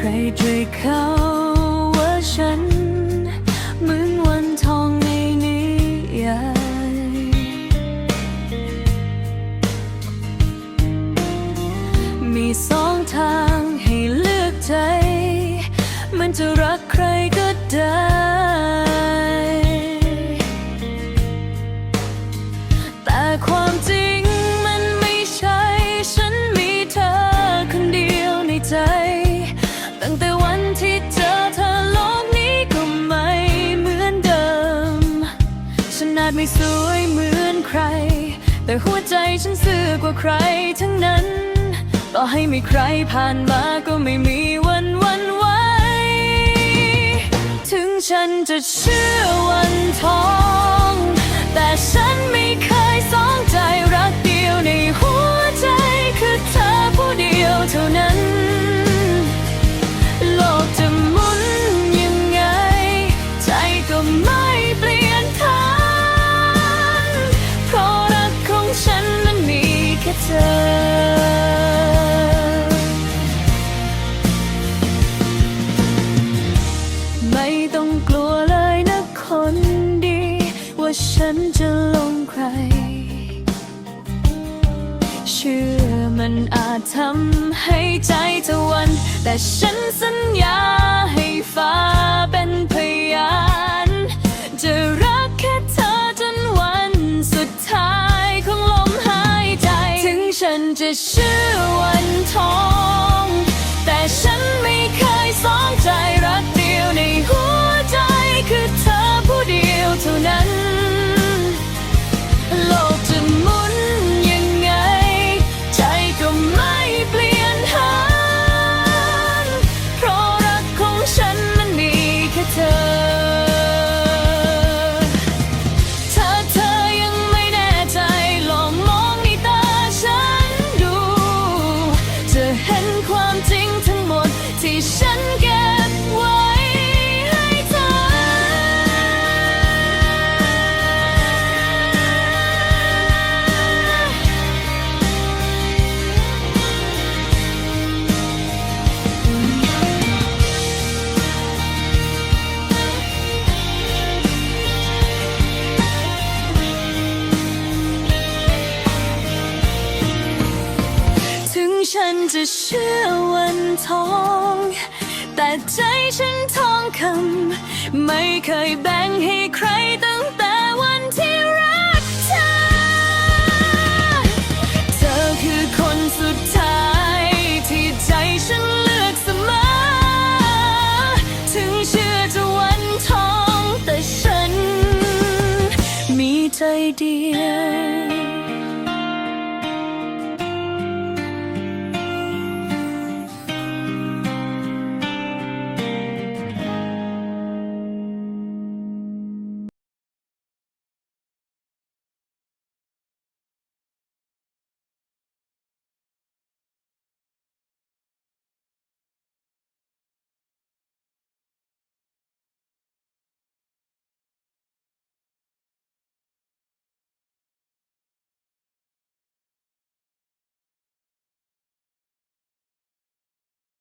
ใครช่ยเขาว่าฉัน เหมือนวันทองในนิยายมีสองทางให้เลือกใจ มันจะรักใครก็ได้ แต่ความจริง จไม่สวยเหมือนใคร แต่หัวใจฉันซื่อกว่าใครทั้งนั้น ต่อให้มีใครผ่านมาก็ไม่มีวันวันไหวถึงฉันจะเชื่อวันทอง ไม่ต้องกลัวเลยนะคนดี ว่าฉันจะลงใคร เชื่อมันอาจทำให้ใจเธอหวัน แต่ฉันสัญญา ถึงฉันจ ดที่ ฉันจะเชื่อวันทอง แต่ใจฉันทองคำไม่เคยแบ่งให้ใครตั้งแต่วันที่รักเธอ เธอคือคนสุดท้ายที่ใจฉันเลือกเสมอ ถึงเชื่อจะวันทองแต่ฉันมีใจเดียว